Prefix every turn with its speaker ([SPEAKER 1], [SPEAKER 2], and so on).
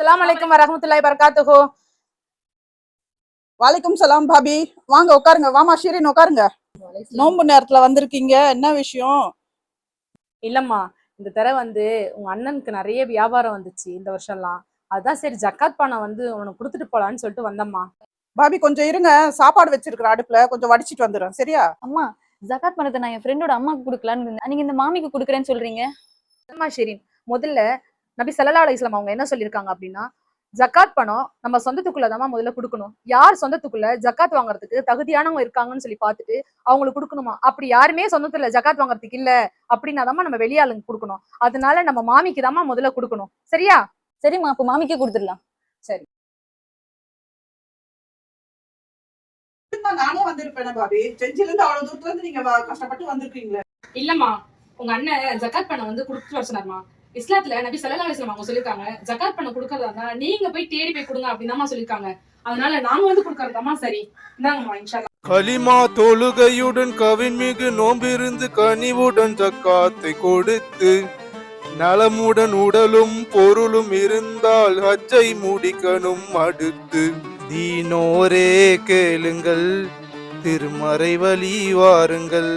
[SPEAKER 1] அஸ்ஸலாமு அலைக்கும் வரஹ்மத்துல்லாஹி பரகாத்துஹு
[SPEAKER 2] வலைக்கும் சலாம் பாபி வாங்க உட்காருங்க. வாமா ஷீரின் உட்காருங்க. நோன்பு நேரத்துல வந்திருக்கீங்க. என்ன விஷயம்?
[SPEAKER 1] இல்லம்மா இந்த தடவை வந்து உங்க அண்ணனுக்கு நிறைய வியாபாரம் வந்துச்சு இந்த வருஷம்லாம். அதான் சரி ஜக்காத் பணம் வந்து உனக்கு கொடுத்துட்டு போலான்னு சொல்லிட்டு வந்தம்மா.
[SPEAKER 2] பாபி கொஞ்சம் இருங்க. சாப்பாடு வச்சிருக்கிற அடுப்புல. கொஞ்சம் வடிச்சிட்டு வந்துடுறேன். சரியா?
[SPEAKER 3] அம்மா ஜகாத் பணத்தை நான் என் ஃப்ரெண்டோட அம்மாக்கு கொடுக்கலான்னு இருந்தேன். நீங்க இந்த மாமிக்கு கொடுக்குறேன்னு சொல்றீங்க?
[SPEAKER 1] அம்மா ஷெரீன். முதல்ல நபி ஸல்லல்லாஹு அலைஹி வஸல்லம் அவங்க என்ன சொல்லியிருக்காங்க அப்படின்னா ஜக்காத் பணம் நம்ம சொந்தத்துக்குள்ள தான் முதல்ல கொடுக்கணும். யார் சொந்தத்துக்குள்ள ஜக்காத் வாங்குறதுக்கு தகுதியானவங்க இருக்காங்கன்னு சொல்லி பார்த்துட்டு அவங்களுக்கு கொடுக்கணுமா? அப்படி யாருமே சொந்தத்துல ஜக்காத் வாங்குறதுக்கு இல்ல அப்படின்னா நம்ம வெளியாளுங்க கொடுக்கணும். அதனால நம்ம மாமிக்கு தாம்மா முதல்ல கொடுக்கணும். சரியா?
[SPEAKER 3] சரிம்மா அப்ப மாமிக்கே கொடுத்துடலாம்.
[SPEAKER 2] நானே வந்திருப்பேன் பாபி. செஞ்சில இருந்து அவ்வளவு தூரத்துல இருந்து நீங்க கஷ்டப்பட்டு வந்திருக்கீங்களே.
[SPEAKER 1] இல்லம்மா உங்க அண்ணன் ஜக்காத் பணம் வந்து கொடுத்துட்டு வர சொன்னார்மா. இஸ்லாத்துல நபி ஸல்லல்லாஹு அலிஸ்லாம் அவங்க சொல்லியிருக்காங்க ஜக்காத் பண்ண கொடுக்கறதா இருந்தா நீங்க போய் தேடி போய் கொடுங்க அப்படின்னு சொல்லியிருக்காங்க அதனால நாங்க வந்து கொடுக்கறதாமா சரி. இந்தாங்கம்மா இன்ஷா அல்லாஹ்.
[SPEAKER 4] கலிமா தொழுகையுடன் கவின்மிகு நோம்பிருந்து கனிவுடன் ஜக்காத்தை கொடுத்து நலமுடன் உடலும் பொருளும் இருந்தால் ஹஜ்ஜை முடிக்கணும் அடுத்து. தீனோரே கேளுங்கள் திருமறை வழி வாருங்கள்.